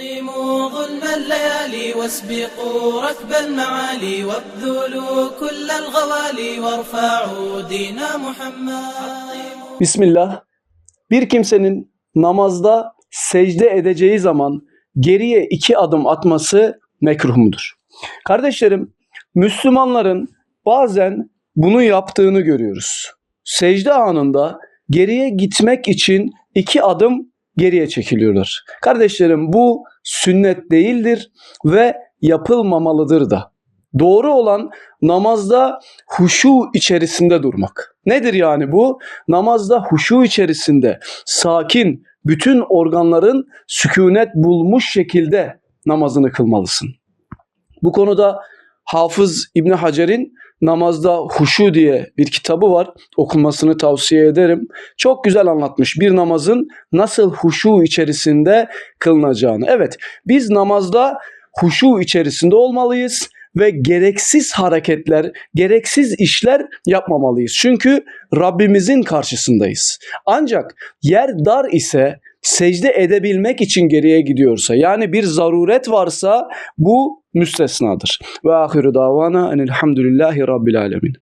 حطموا ظلم الليالي واسبقوا ركب المعالي وابذلوا كل الغوالي وارفعوا دين محمد Bismillah. Bir kimsenin namazda secde edeceği zaman geriye iki adım atması mekruh mudur? Kardeşlerim, Müslümanların bazen bunu yaptığını görüyoruz. Secde anında geriye gitmek için iki adım geriye çekiliyorlar. Kardeşlerim bu sünnet değildir ve yapılmamalıdır da. Doğru olan namazda huşu içerisinde durmak. Nedir yani bu? Namazda huşu içerisinde sakin bütün organların sükunet bulmuş şekilde namazını kılmalısın. Bu konuda Hafız İbni Hacer'in namazda huşu diye bir kitabı var. Okunmasını tavsiye ederim. Çok güzel anlatmış bir namazın nasıl huşu içerisinde kılınacağını. Evet biz namazda huşu içerisinde olmalıyız ve gereksiz hareketler, gereksiz işler yapmamalıyız. Çünkü Rabbimizin karşısındayız. Ancak yer dar ise secde edebilmek için geriye gidiyorsa yani bir zaruret varsa bu müstesnadır. Ve ahiru davana enelhamdülillahi rabbil alemin.